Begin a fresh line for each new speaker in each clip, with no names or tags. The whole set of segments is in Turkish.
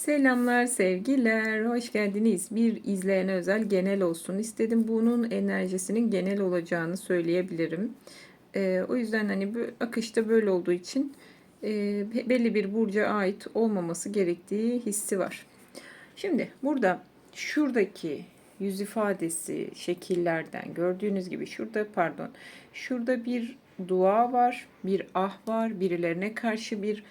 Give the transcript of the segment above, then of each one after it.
Selamlar, sevgiler, hoş geldiniz. Bir izleyene özel genel olsun istedim. Bunun enerjisinin genel olacağını söyleyebilirim. Ee, o yüzden hani bu akışta böyle olduğu için e, belli bir burca ait olmaması gerektiği hissi var. Şimdi burada şuradaki yüz ifadesi şekillerden gördüğünüz gibi şurada pardon şurada bir dua var, bir ah var, birilerine karşı bir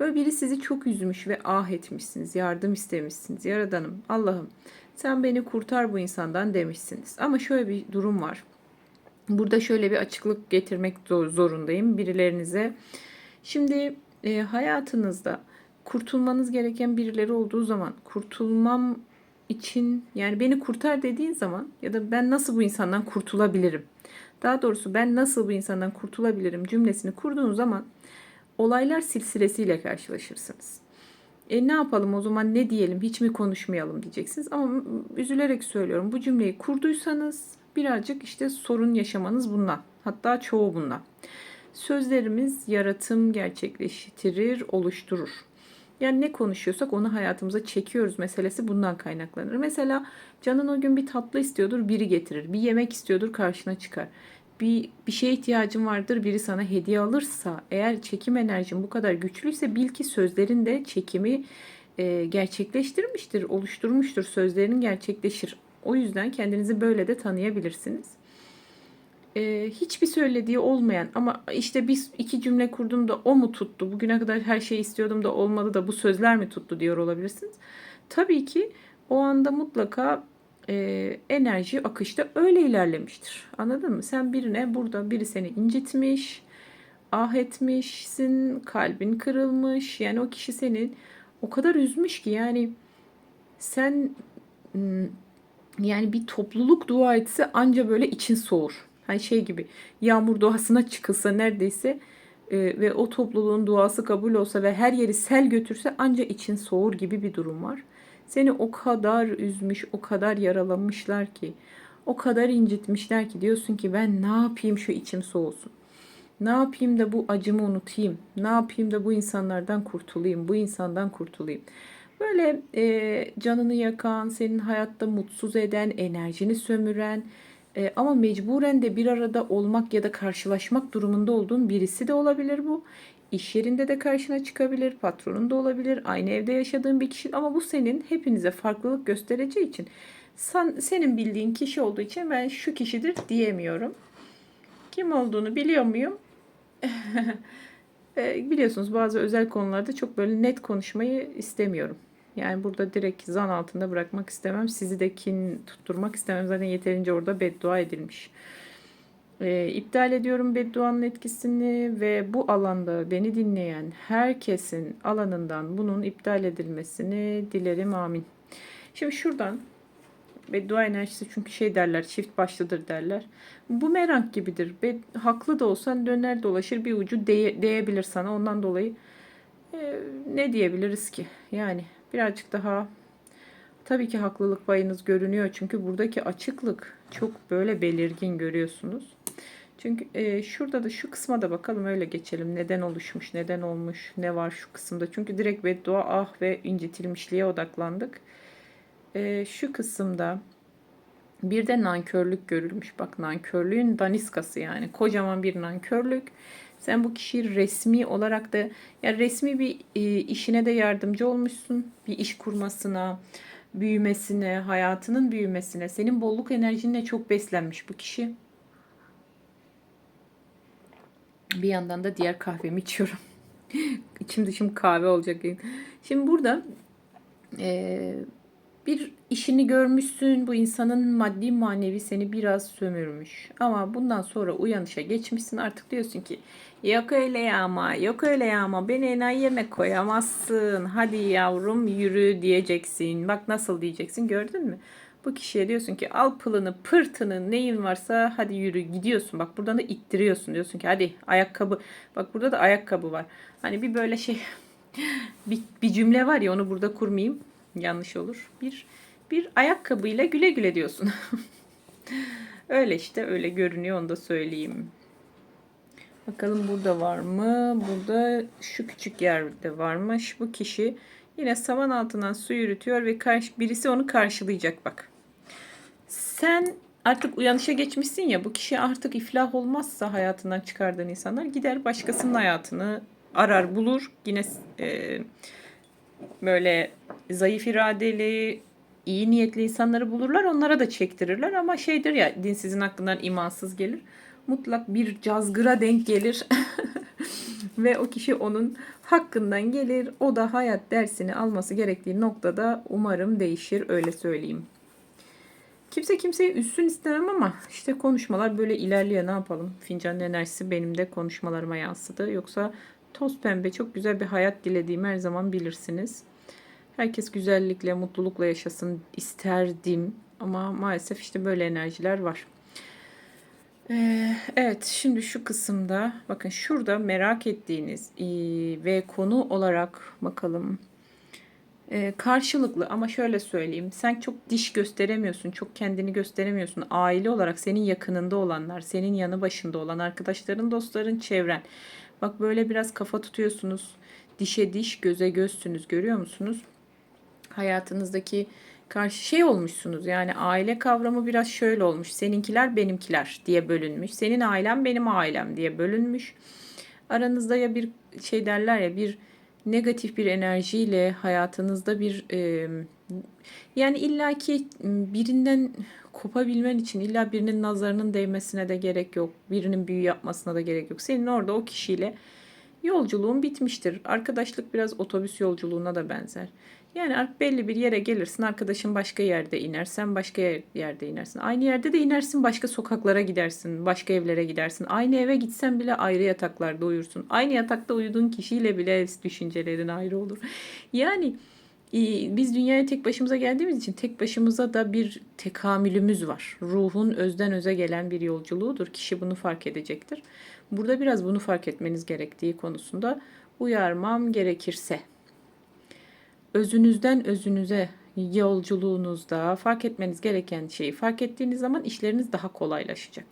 Böyle biri sizi çok üzmüş ve ah etmişsiniz, yardım istemişsiniz. Yaradanım, Allah'ım sen beni kurtar bu insandan demişsiniz. Ama şöyle bir durum var. Burada şöyle bir açıklık getirmek zorundayım birilerinize. Şimdi e, hayatınızda kurtulmanız gereken birileri olduğu zaman kurtulmam için yani beni kurtar dediğin zaman ya da ben nasıl bu insandan kurtulabilirim? Daha doğrusu ben nasıl bu insandan kurtulabilirim cümlesini kurduğun zaman olaylar silsilesiyle karşılaşırsınız. E ne yapalım o zaman ne diyelim hiç mi konuşmayalım diyeceksiniz. Ama üzülerek söylüyorum bu cümleyi kurduysanız birazcık işte sorun yaşamanız bundan. Hatta çoğu bundan. Sözlerimiz yaratım gerçekleştirir, oluşturur. Yani ne konuşuyorsak onu hayatımıza çekiyoruz meselesi bundan kaynaklanır. Mesela canın o gün bir tatlı istiyordur, biri getirir. Bir yemek istiyordur, karşına çıkar bir, bir şeye ihtiyacın vardır biri sana hediye alırsa eğer çekim enerjin bu kadar güçlüyse bil ki sözlerin de çekimi e, gerçekleştirmiştir, oluşturmuştur. Sözlerin gerçekleşir. O yüzden kendinizi böyle de tanıyabilirsiniz. E, hiçbir söylediği olmayan ama işte bir iki cümle kurdum da o mu tuttu? Bugüne kadar her şeyi istiyordum da olmadı da bu sözler mi tuttu diyor olabilirsiniz. Tabii ki o anda mutlaka e, enerji akışta öyle ilerlemiştir. Anladın mı? Sen birine burada biri seni incitmiş, ah etmişsin, kalbin kırılmış. Yani o kişi seni o kadar üzmüş ki yani sen yani bir topluluk dua etse anca böyle için soğur. Hani şey gibi yağmur duasına çıkılsa neredeyse e, ve o topluluğun duası kabul olsa ve her yeri sel götürse anca için soğur gibi bir durum var. Seni o kadar üzmüş, o kadar yaralamışlar ki, o kadar incitmişler ki diyorsun ki ben ne yapayım şu içim soğusun. Ne yapayım da bu acımı unutayım? Ne yapayım da bu insanlardan kurtulayım, bu insandan kurtulayım? Böyle e, canını yakan, senin hayatta mutsuz eden, enerjini sömüren e, ama mecburen de bir arada olmak ya da karşılaşmak durumunda olduğun birisi de olabilir bu. İş yerinde de karşına çıkabilir, patronun da olabilir, aynı evde yaşadığın bir kişi ama bu senin hepinize farklılık göstereceği için sen, senin bildiğin kişi olduğu için ben şu kişidir diyemiyorum. Kim olduğunu biliyor muyum? e, biliyorsunuz bazı özel konularda çok böyle net konuşmayı istemiyorum. Yani burada direkt zan altında bırakmak istemem. Sizi de kin tutturmak istemem. Zaten yeterince orada beddua edilmiş. E, iptal ediyorum bedduanın etkisini ve bu alanda beni dinleyen herkesin alanından bunun iptal edilmesini dilerim amin. Şimdi şuradan beddua enerjisi çünkü şey derler çift başlıdır derler. Bu merak gibidir. Bed, haklı da olsan döner dolaşır bir ucu değe, değebilir sana. Ondan dolayı e, ne diyebiliriz ki? Yani birazcık daha tabii ki haklılık payınız görünüyor. Çünkü buradaki açıklık çok böyle belirgin görüyorsunuz. Çünkü e, şurada da şu kısma da bakalım öyle geçelim. Neden oluşmuş, neden olmuş, ne var şu kısımda. Çünkü direkt beddua, ah ve incitilmişliğe odaklandık. E, şu kısımda bir de nankörlük görülmüş. Bak nankörlüğün daniskası yani. Kocaman bir nankörlük. Sen bu kişiyi resmi olarak da ya resmi bir e, işine de yardımcı olmuşsun. Bir iş kurmasına, büyümesine, hayatının büyümesine. Senin bolluk enerjinle çok beslenmiş bu kişi. Bir yandan da diğer kahvemi içiyorum. İçim dışım kahve olacak. Şimdi burada e, bir işini görmüşsün. Bu insanın maddi manevi seni biraz sömürmüş. Ama bundan sonra uyanışa geçmişsin. Artık diyorsun ki yok öyle ya ama yok öyle ya ama beni enayi yerine koyamazsın. Hadi yavrum yürü diyeceksin. Bak nasıl diyeceksin gördün mü? Bu kişiye diyorsun ki al pılını pırtını neyin varsa hadi yürü gidiyorsun. Bak buradan da ittiriyorsun. Diyorsun ki hadi ayakkabı. Bak burada da ayakkabı var. Hani bir böyle şey bir, bir cümle var ya onu burada kurmayayım. Yanlış olur. Bir bir ayakkabıyla güle güle diyorsun. öyle işte öyle görünüyor onu da söyleyeyim. Bakalım burada var mı? Burada şu küçük yerde varmış. Bu kişi Yine saman altından su yürütüyor ve karşı, birisi onu karşılayacak bak. Sen artık uyanışa geçmişsin ya bu kişi artık iflah olmazsa hayatından çıkardığın insanlar gider başkasının hayatını arar bulur. Yine e, böyle zayıf iradeli, iyi niyetli insanları bulurlar. Onlara da çektirirler ama şeydir ya dinsizin aklından imansız gelir. Mutlak bir cazgıra denk gelir. Ve o kişi onun hakkından gelir. O da hayat dersini alması gerektiği noktada umarım değişir öyle söyleyeyim. Kimse kimseyi üssün istemem ama işte konuşmalar böyle ilerliyor ne yapalım. Fincanın enerjisi benim de konuşmalarıma yansıdı. Yoksa toz pembe çok güzel bir hayat dilediğim her zaman bilirsiniz. Herkes güzellikle, mutlulukla yaşasın isterdim. Ama maalesef işte böyle enerjiler var. Ee, evet şimdi şu kısımda bakın şurada merak ettiğiniz ee, ve konu olarak bakalım ee, karşılıklı ama şöyle söyleyeyim sen çok diş gösteremiyorsun çok kendini gösteremiyorsun aile olarak senin yakınında olanlar senin yanı başında olan arkadaşların dostların çevren bak böyle biraz kafa tutuyorsunuz dişe diş göze gözsünüz görüyor musunuz hayatınızdaki karşı şey olmuşsunuz. Yani aile kavramı biraz şöyle olmuş. Seninkiler benimkiler diye bölünmüş. Senin ailen benim ailem diye bölünmüş. Aranızda ya bir şey derler ya bir negatif bir enerjiyle hayatınızda bir e, yani illaki birinden kopabilmen için illa birinin nazarının değmesine de gerek yok. Birinin büyü yapmasına da gerek yok. Senin orada o kişiyle yolculuğun bitmiştir. Arkadaşlık biraz otobüs yolculuğuna da benzer. Yani belli bir yere gelirsin arkadaşın başka yerde iner sen başka yerde inersin. Aynı yerde de inersin başka sokaklara gidersin başka evlere gidersin. Aynı eve gitsen bile ayrı yataklarda uyursun. Aynı yatakta uyuduğun kişiyle bile düşüncelerin ayrı olur. Yani biz dünyaya tek başımıza geldiğimiz için tek başımıza da bir tekamülümüz var. Ruhun özden öze gelen bir yolculuğudur. Kişi bunu fark edecektir. Burada biraz bunu fark etmeniz gerektiği konusunda uyarmam gerekirse özünüzden özünüze yolculuğunuzda fark etmeniz gereken şeyi fark ettiğiniz zaman işleriniz daha kolaylaşacak.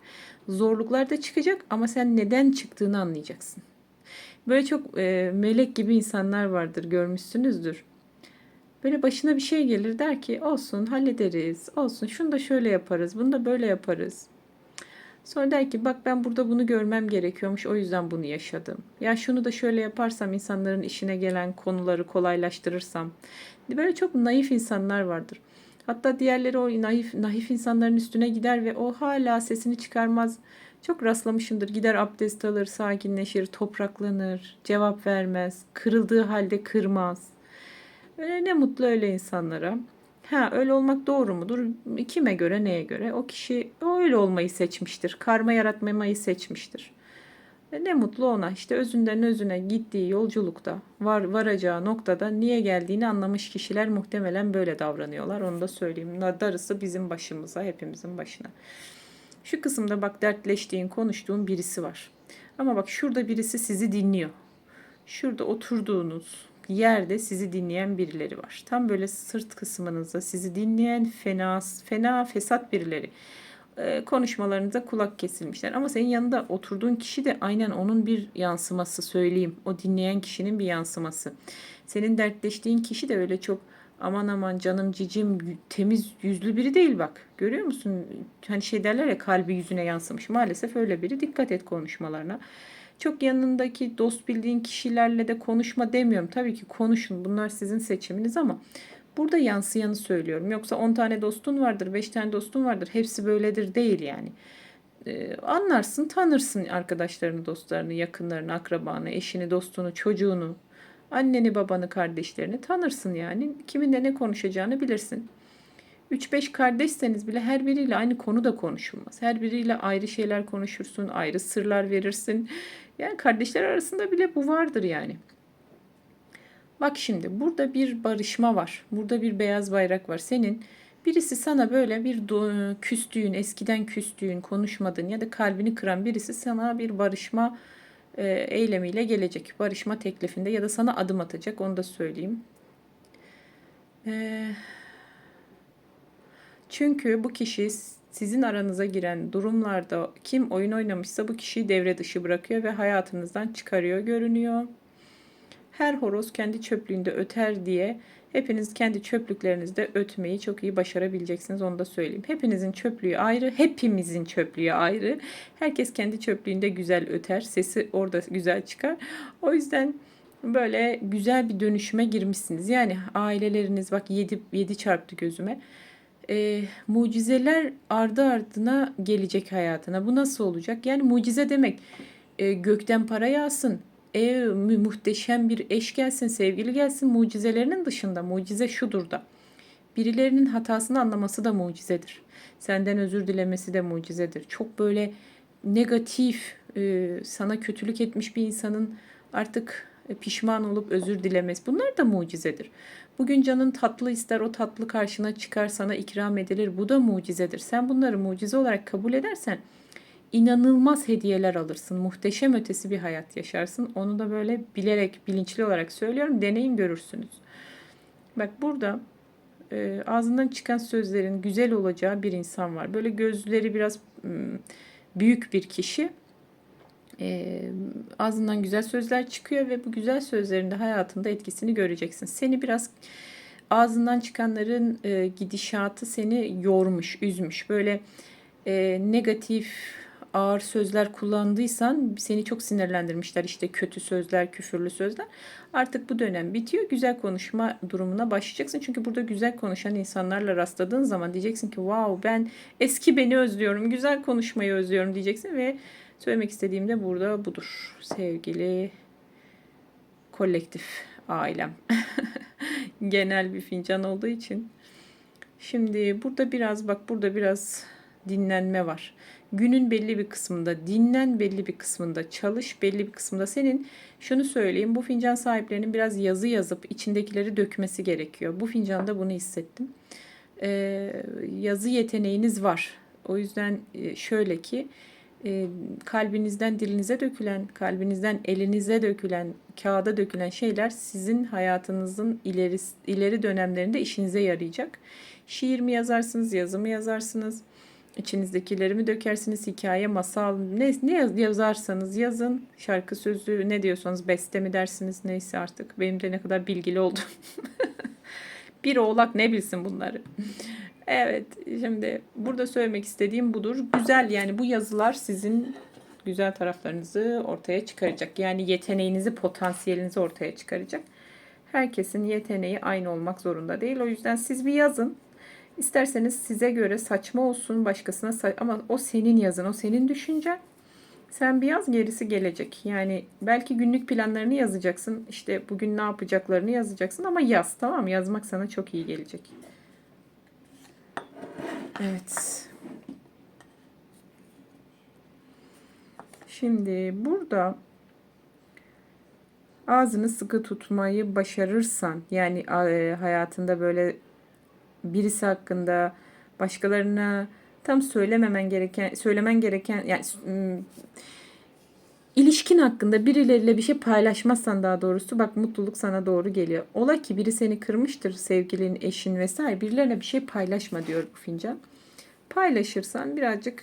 Zorluklar da çıkacak ama sen neden çıktığını anlayacaksın. Böyle çok e, melek gibi insanlar vardır görmüşsünüzdür. Böyle başına bir şey gelir der ki olsun hallederiz, olsun şunu da şöyle yaparız, bunu da böyle yaparız. Sonra der ki bak ben burada bunu görmem gerekiyormuş o yüzden bunu yaşadım. Ya şunu da şöyle yaparsam insanların işine gelen konuları kolaylaştırırsam. Böyle çok naif insanlar vardır. Hatta diğerleri o naif, naif insanların üstüne gider ve o hala sesini çıkarmaz. Çok rastlamışımdır. Gider abdest alır, sakinleşir, topraklanır, cevap vermez, kırıldığı halde kırmaz. Öyle ne mutlu öyle insanlara. Ha öyle olmak doğru mudur? Kime göre neye göre? O kişi öyle olmayı seçmiştir. Karma yaratmamayı seçmiştir. E ne mutlu ona. İşte özünden özüne gittiği yolculukta var varacağı noktada niye geldiğini anlamış kişiler muhtemelen böyle davranıyorlar. Onu da söyleyeyim. Darısı bizim başımıza, hepimizin başına. Şu kısımda bak dertleştiğin, konuştuğun birisi var. Ama bak şurada birisi sizi dinliyor. Şurada oturduğunuz, yerde sizi dinleyen birileri var. Tam böyle sırt kısmınızda sizi dinleyen fena, fena fesat birileri. Ee, konuşmalarınıza kulak kesilmişler. Ama senin yanında oturduğun kişi de aynen onun bir yansıması söyleyeyim. O dinleyen kişinin bir yansıması. Senin dertleştiğin kişi de öyle çok aman aman canım cicim temiz yüzlü biri değil bak. Görüyor musun? Hani şey derler ya kalbi yüzüne yansımış. Maalesef öyle biri. Dikkat et konuşmalarına. Çok yanındaki dost bildiğin kişilerle de konuşma demiyorum. Tabii ki konuşun. Bunlar sizin seçiminiz ama burada yansıyanı söylüyorum. Yoksa 10 tane dostun vardır, 5 tane dostun vardır. Hepsi böyledir değil yani. Ee, anlarsın, tanırsın arkadaşlarını, dostlarını, yakınlarını, akrabanı, eşini, dostunu, çocuğunu, anneni, babanı, kardeşlerini tanırsın yani. Kiminle ne konuşacağını bilirsin. 3-5 kardeşseniz bile her biriyle aynı konu da konuşulmaz. Her biriyle ayrı şeyler konuşursun, ayrı sırlar verirsin. Yani kardeşler arasında bile bu vardır yani. Bak şimdi burada bir barışma var. Burada bir beyaz bayrak var. Senin birisi sana böyle bir küstüğün, eskiden küstüğün, konuşmadığın ya da kalbini kıran birisi sana bir barışma e, eylemiyle gelecek. Barışma teklifinde ya da sana adım atacak. Onu da söyleyeyim. Eee çünkü bu kişi sizin aranıza giren durumlarda kim oyun oynamışsa bu kişiyi devre dışı bırakıyor ve hayatınızdan çıkarıyor görünüyor. Her horoz kendi çöplüğünde öter diye hepiniz kendi çöplüklerinizde ötmeyi çok iyi başarabileceksiniz. Onu da söyleyeyim. Hepinizin çöplüğü ayrı, hepimizin çöplüğü ayrı. Herkes kendi çöplüğünde güzel öter. Sesi orada güzel çıkar. O yüzden böyle güzel bir dönüşüme girmişsiniz. Yani aileleriniz bak 7 7 çarptı gözüme. Ee, mucizeler ardı ardına gelecek hayatına. Bu nasıl olacak? Yani mucize demek e, gökten para yağsın, ev muhteşem bir eş gelsin, sevgili gelsin mucizelerinin dışında mucize şudur da. Birilerinin hatasını anlaması da mucizedir. Senden özür dilemesi de mucizedir. Çok böyle negatif, e, sana kötülük etmiş bir insanın artık e, pişman olup özür dilemesi. Bunlar da mucizedir. Bugün canın tatlı ister, o tatlı karşına çıkar, sana ikram edilir. Bu da mucizedir. Sen bunları mucize olarak kabul edersen inanılmaz hediyeler alırsın. Muhteşem ötesi bir hayat yaşarsın. Onu da böyle bilerek, bilinçli olarak söylüyorum. Deneyin görürsünüz. Bak burada e, ağzından çıkan sözlerin güzel olacağı bir insan var. Böyle gözleri biraz büyük bir kişi. E, ağzından güzel sözler çıkıyor ve bu güzel sözlerin de hayatında etkisini göreceksin. Seni biraz ağzından çıkanların e, gidişatı seni yormuş, üzmüş. Böyle e, negatif, ağır sözler kullandıysan seni çok sinirlendirmişler. İşte kötü sözler, küfürlü sözler. Artık bu dönem bitiyor. Güzel konuşma durumuna başlayacaksın. Çünkü burada güzel konuşan insanlarla rastladığın zaman diyeceksin ki wow ben eski beni özlüyorum, güzel konuşmayı özlüyorum diyeceksin ve söylemek istediğim de burada budur. Sevgili kolektif ailem. Genel bir fincan olduğu için. Şimdi burada biraz bak burada biraz dinlenme var. Günün belli bir kısmında dinlen, belli bir kısmında çalış, belli bir kısmında senin şunu söyleyeyim bu fincan sahiplerinin biraz yazı yazıp içindekileri dökmesi gerekiyor. Bu fincanda bunu hissettim. Ee, yazı yeteneğiniz var. O yüzden e, şöyle ki kalbinizden dilinize dökülen, kalbinizden elinize dökülen, kağıda dökülen şeyler sizin hayatınızın ileri, ileri dönemlerinde işinize yarayacak. Şiir mi yazarsınız, yazı mı yazarsınız? İçinizdekileri mi dökersiniz? Hikaye, masal, ne, ne yaz- yazarsanız yazın. Şarkı sözü ne diyorsanız beste mi dersiniz neyse artık. Benim de ne kadar bilgili oldum. bir oğlak ne bilsin bunları. Evet şimdi burada söylemek istediğim budur. Güzel yani bu yazılar sizin güzel taraflarınızı ortaya çıkaracak. Yani yeteneğinizi, potansiyelinizi ortaya çıkaracak. Herkesin yeteneği aynı olmak zorunda değil. O yüzden siz bir yazın. İsterseniz size göre saçma olsun, başkasına sa- ama o senin yazın, o senin düşüncen. Sen bir yaz gerisi gelecek. Yani belki günlük planlarını yazacaksın. İşte bugün ne yapacaklarını yazacaksın ama yaz tamam? Yazmak sana çok iyi gelecek. Evet. Şimdi burada ağzını sıkı tutmayı başarırsan yani e, hayatında böyle birisi hakkında başkalarına tam söylememen gereken söylemen gereken yani ilişkin hakkında birileriyle bir şey paylaşmazsan daha doğrusu bak mutluluk sana doğru geliyor. Ola ki biri seni kırmıştır sevgilin, eşin vesaire birilerine bir şey paylaşma diyor bu fincan. Paylaşırsan birazcık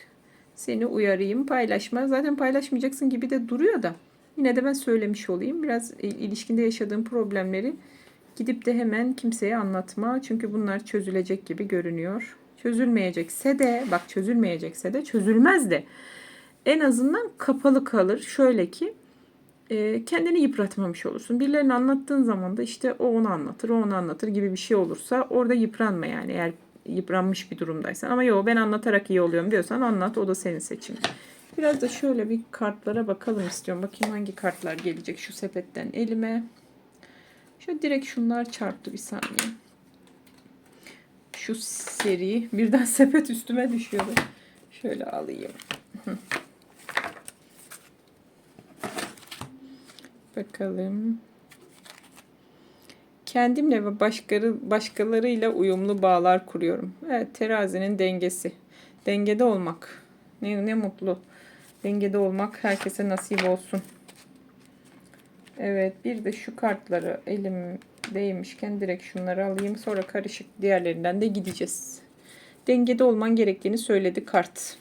seni uyarayım paylaşma. Zaten paylaşmayacaksın gibi de duruyor da. Yine de ben söylemiş olayım. Biraz il- ilişkinde yaşadığım problemleri gidip de hemen kimseye anlatma. Çünkü bunlar çözülecek gibi görünüyor. Çözülmeyecekse de bak çözülmeyecekse de çözülmez de en azından kapalı kalır. Şöyle ki e, kendini yıpratmamış olursun. Birilerine anlattığın zaman da işte o onu anlatır, o onu anlatır gibi bir şey olursa orada yıpranma yani eğer yıpranmış bir durumdaysan. Ama yok ben anlatarak iyi oluyorum diyorsan anlat o da senin seçimin. Biraz da şöyle bir kartlara bakalım istiyorum. Bakayım hangi kartlar gelecek şu sepetten elime. Şöyle direkt şunlar çarptı bir saniye. Şu seri birden sepet üstüme düşüyordu. Şöyle alayım. Bakalım. Kendimle ve başkaları, başkalarıyla uyumlu bağlar kuruyorum. Evet, terazinin dengesi. Dengede olmak. Ne, ne mutlu. Dengede olmak herkese nasip olsun. Evet, bir de şu kartları elim değmişken direkt şunları alayım. Sonra karışık diğerlerinden de gideceğiz. Dengede olman gerektiğini söyledi kart.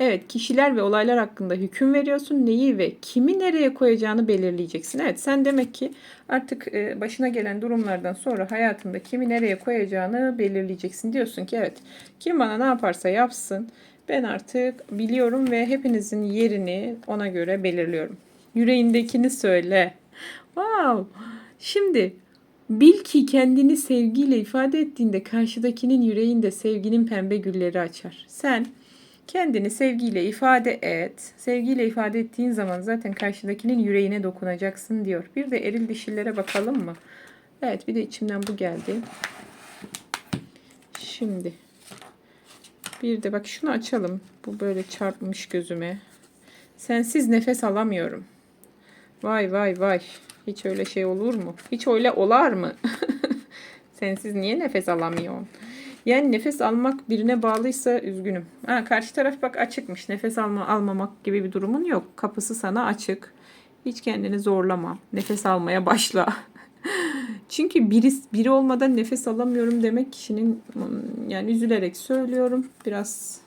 Evet, kişiler ve olaylar hakkında hüküm veriyorsun. Neyi ve kimi nereye koyacağını belirleyeceksin. Evet, sen demek ki artık e, başına gelen durumlardan sonra hayatında kimi nereye koyacağını belirleyeceksin. Diyorsun ki evet, kim bana ne yaparsa yapsın. Ben artık biliyorum ve hepinizin yerini ona göre belirliyorum. Yüreğindekini söyle. Wow. Şimdi bil ki kendini sevgiyle ifade ettiğinde karşıdakinin yüreğinde sevginin pembe gülleri açar. Sen kendini sevgiyle ifade et. Sevgiyle ifade ettiğin zaman zaten karşıdakinin yüreğine dokunacaksın diyor. Bir de eril dişillere bakalım mı? Evet bir de içimden bu geldi. Şimdi bir de bak şunu açalım. Bu böyle çarpmış gözüme. Sensiz nefes alamıyorum. Vay vay vay. Hiç öyle şey olur mu? Hiç öyle olar mı? Sensiz niye nefes alamıyorsun? Yani nefes almak birine bağlıysa üzgünüm. Ha, karşı taraf bak açıkmış. Nefes alma almamak gibi bir durumun yok. Kapısı sana açık. Hiç kendini zorlama. Nefes almaya başla. Çünkü biri, biri olmadan nefes alamıyorum demek kişinin hmm, yani üzülerek söylüyorum. Biraz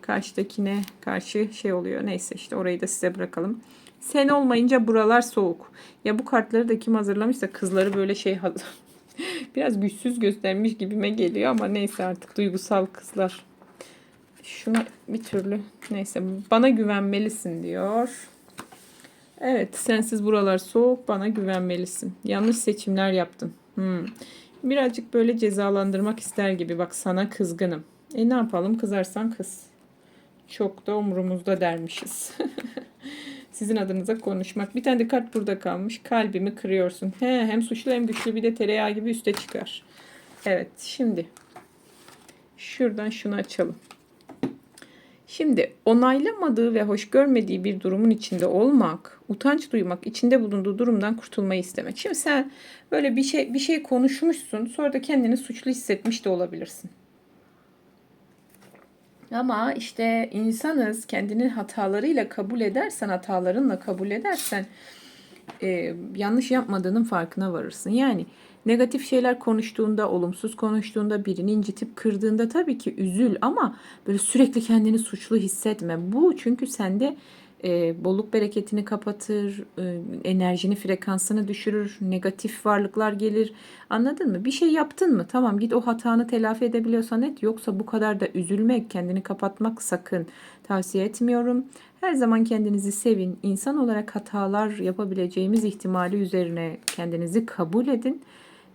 karşıdakine karşı şey oluyor. Neyse işte orayı da size bırakalım. Sen olmayınca buralar soğuk. Ya bu kartları da kim hazırlamışsa kızları böyle şey hazır. Biraz güçsüz göstermiş gibime geliyor ama neyse artık duygusal kızlar. Şuna bir türlü neyse bana güvenmelisin diyor. Evet sensiz buralar soğuk bana güvenmelisin. Yanlış seçimler yaptın. Hmm. Birazcık böyle cezalandırmak ister gibi bak sana kızgınım. E ne yapalım kızarsan kız. Çok da umurumuzda dermişiz. Sizin adınıza konuşmak. Bir tane de kart burada kalmış. Kalbimi kırıyorsun. He, hem suçlu hem güçlü bir de tereyağı gibi üste çıkar. Evet şimdi şuradan şunu açalım. Şimdi onaylamadığı ve hoş görmediği bir durumun içinde olmak, utanç duymak, içinde bulunduğu durumdan kurtulmayı istemek. Şimdi sen böyle bir şey bir şey konuşmuşsun, sonra da kendini suçlu hissetmiş de olabilirsin. Ama işte insanız kendini hatalarıyla kabul edersen, hatalarınla kabul edersen e, yanlış yapmadığının farkına varırsın. Yani negatif şeyler konuştuğunda, olumsuz konuştuğunda, birini incitip kırdığında tabii ki üzül ama böyle sürekli kendini suçlu hissetme. Bu çünkü sende e, bolluk bereketini kapatır, e, enerjini, frekansını düşürür, negatif varlıklar gelir. Anladın mı? Bir şey yaptın mı? Tamam git o hatanı telafi edebiliyorsan et. Yoksa bu kadar da üzülmek, kendini kapatmak sakın tavsiye etmiyorum. Her zaman kendinizi sevin. İnsan olarak hatalar yapabileceğimiz ihtimali üzerine kendinizi kabul edin.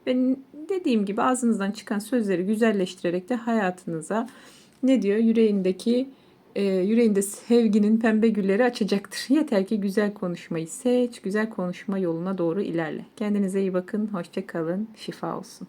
Ve dediğim gibi ağzınızdan çıkan sözleri güzelleştirerek de hayatınıza ne diyor yüreğindeki e, yüreğinde sevginin pembe gülleri açacaktır. Yeter ki güzel konuşmayı seç, güzel konuşma yoluna doğru ilerle. Kendinize iyi bakın, hoşça kalın, şifa olsun.